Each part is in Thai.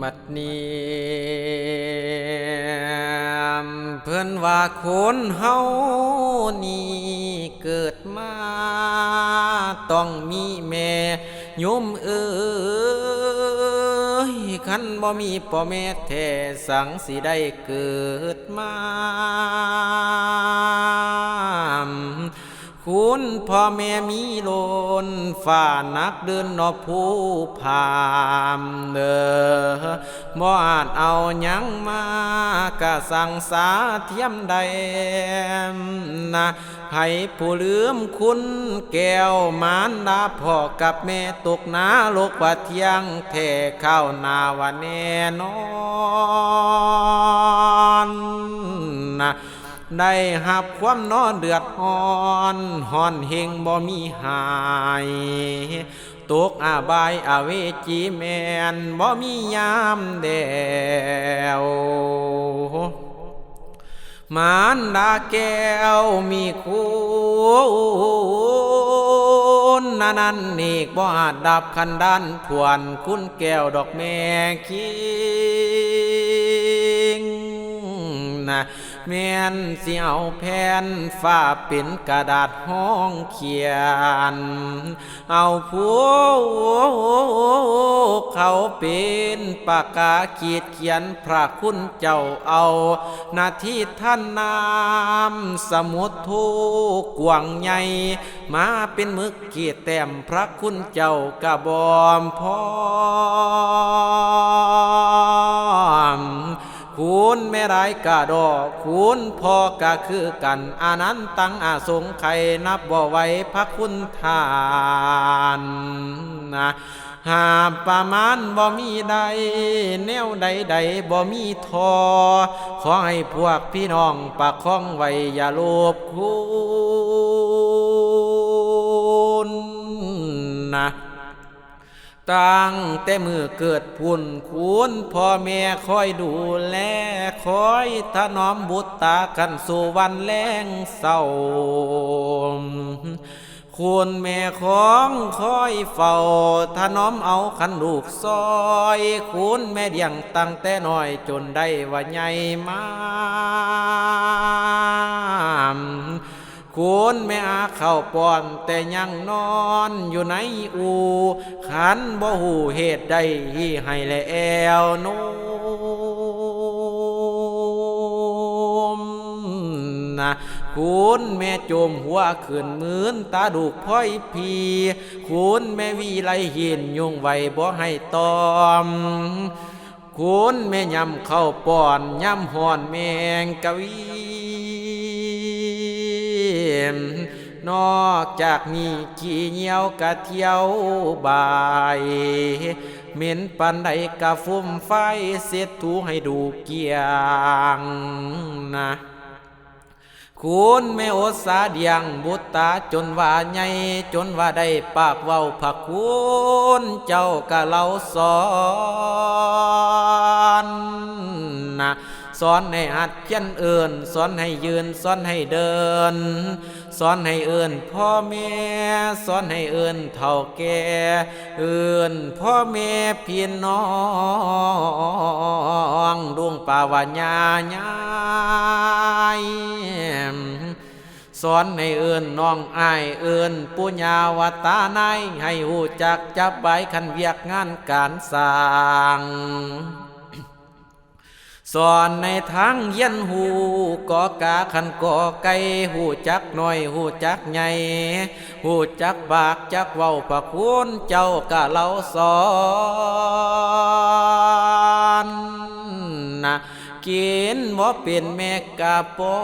บัดนี้เพิ่อนว่าคนเฮานี่เกิดมาต้องมีแม่ยมเอ้ยคันบ่มีพ่อแม่แท้สังสิได้เกิดมา คุณพ่อแม่มีโลนฝ่านักเดินนอผู้พามเดอบ่อาจเอาหยังมากะสั่งสาเทียมใดนะให้ผู้ลืมคุณแก้วมารดาพ่อกับแม่ตกนาลกว่าเที่ยงแท่ข้าวนาว่าแน่นอนนะ ได้หับความนอนเดือดฮอนฮอนเฮงบ่มีหายตกอาบายอาเวจีแมนบ่มียามแดวมารดาแก้วมีคุณนานันนีกบ่อาจดับคันดันทวนคุณแก้วดอกแม่คิงนะ แม่นสิเอาแผ่นฝ้าเป็นกระดาษห้องเขียน เอาผู้เขาเป็นปากกาขีดเขียนพระคุณเจ้าเอาหน้าที่ท่านนามสมุดทูกกวางใหญ่มาเป็นมึกเกียรติแต้มพระคุณเจ้ากระบอมพร้อม คุณแม่รายกาดอคุณพ่อกะคือกันอานันตังอาสงไขนับบ่ไว้พระคุณทานนะหาประมาณบ่มีใด แนวใดใดบ่มีทอ ขอให้พวกพี่น้องประคองไว้อย่าโลภคุ ตั้งแต่มือเกิดพุ่นคุณพ่อแม่คอยดูแลคอยถนอมบุตรตากันสู่วันแรงเศร้าคุณแม่ของคอยเฝ้าถนอมเอาขันลูกซอยคุณแม่เดียงตั้งแต่น้อยจนได้ว่าใหญ่มา คุณแม่อาเข้าป้อน แต่ยังนอนอยู่ในอูขันบ่หูเหตุใดให้แล้วโนมนะคุณแม่โจมหัวขึ้นมืนตาดูกพ้อยพีคุณแม่วีไลหินยุงไว้บ่ให้ตอมคุณแม่ยำเข้าป้อนยำหอนแมงกะวี นอกจากนี้ขี้เหนียวกะเที่ยวบายเหม็นปันใดกะฟุ่มไฟเสียถูให้ดูเกียงนะคุณแม่โอตสาเดียงบุตตาจนว่าใหญ่จนว่าได้ปากเว้าผักคุณเจ้ากะเล่าสอน สอนให้หัดเพียนเอินสอนให้ยืนสอนให้เดิน สอนให้เอินพ่อแม่สอนให้เอินเท่าแก่เอินพ่อแม่พี่น้องดวงป่าวญาญายสอนให้เอินน้องอายเอินปุญญาวตานายให้หูจักจับใบคันเวียกงานการสร้าง สอนในทางเย็นหูกอกาขันกอไก่หูจักหน้อยหูจักใหญ่หูจักบากจักเว้าปะคุณเจ้ากะเล่าสอนนะกินบ่เป็นแม่กาปอ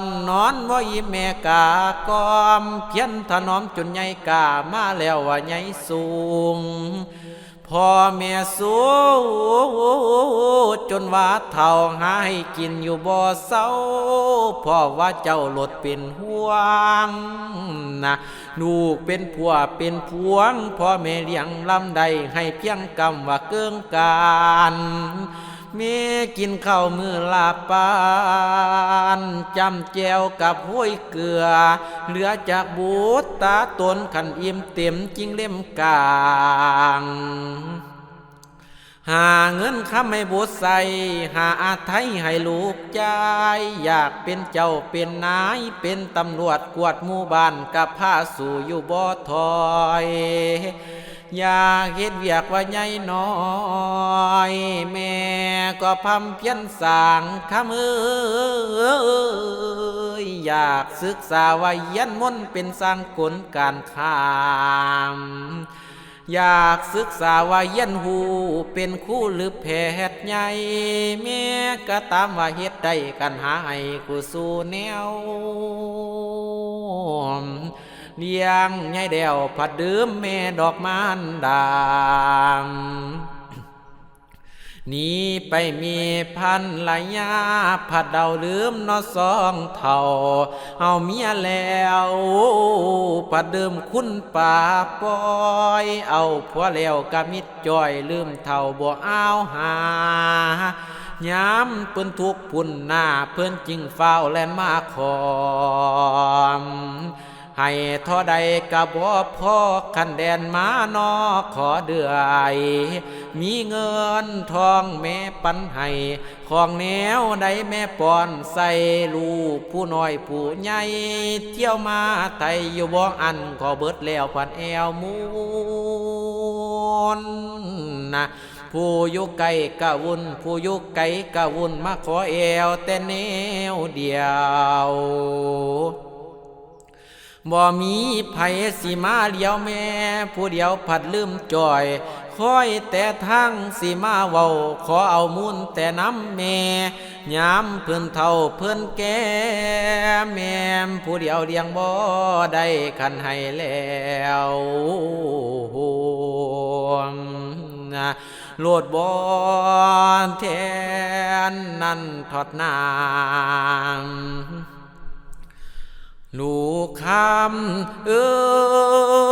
นนอนบ่ยิ้มแม่กากอม เพียนถนอมจนใหญ่กามาแล้วว่าใหญ่สูง พ่อแม่สู้จนว่าเท่าหาให้กินอยู่บ่อเศร้าพ่อว่าเจ้าหลดเป็นห่วงนะลูกเป็นผัวเป็นพวงพ่อแม่เลี้ยงลำใดให้เพียงกรรมว่าเกิงการ ม่กินข้าวมือลาปานจำแจวกับห้วยเกลือ เหลือจากบูตตาตนขันอิ่มเต็มจริงเล่มกลางหาเงินคำให้บุตรใส่หาอาไทยให้ลูกใจ อยากเป็นเจ้าเป็นนาย เป็นตำรวจกวดหมู่บ้านกับผ้าสู่อยู่บ่อถอย อยากเฮ็ดเวียกว่าใหญ่น้อย แม่ก็พำเพียนสางคำเอ้ยอยากศึกษาว่ายันมนเป็นสร้างกลการขามอยากศึกษาว่าเยันหูเป็นคู่หรือแพทย์ใหญ่แม่ก็ตามว่าเฮ็ดได้กันหาให้กูสู่แนว เลี้ยงใหญ่เดวผัดเดิมแม่ดอกมานดางหนีไปมีพันลายยาผัดเดาลืมนอสองเท่า เอาเมียแล้วผัดเดิมคุณป่าปอยเอาผัวแล้วกะมิดจอยลืมเท่าบ่เอาวหาย้ำเพิ่นทุกพุ่นหน้าเพิ่นจริงเฝ้าแลนมาขอม ให้ท่อใดกะบ่พ่อคันแดนมานอขอเดือยมีเงินทองแม่ปันให้ของแนวใดแม่ปอนใส่ลูกผู้น้อยผู้ใหญ่เที่ยวมาไทยอยู่บ่อันขอเบิดแล้วพันแอวมูนนะผู้อยู่ไกลกะวุ่นผู้อยู่ไกลกะวุ่นมาขอแอวแต่แนวเดียว บ่มีไผสิมาเลี้ยวแม่ ผู้เดียวผัดลืมจอยคอยแต่ทางสิมาเว้าขอเอามูลแต่น้ำแม่ยามเพื่อนเท่าเพื่อนแก่แม่ผู้เดียวเลี้ยงบ่ได้คันให้แล้วนะโลดบอนแทนนั่นทอดน้ำ ลูกคำเออ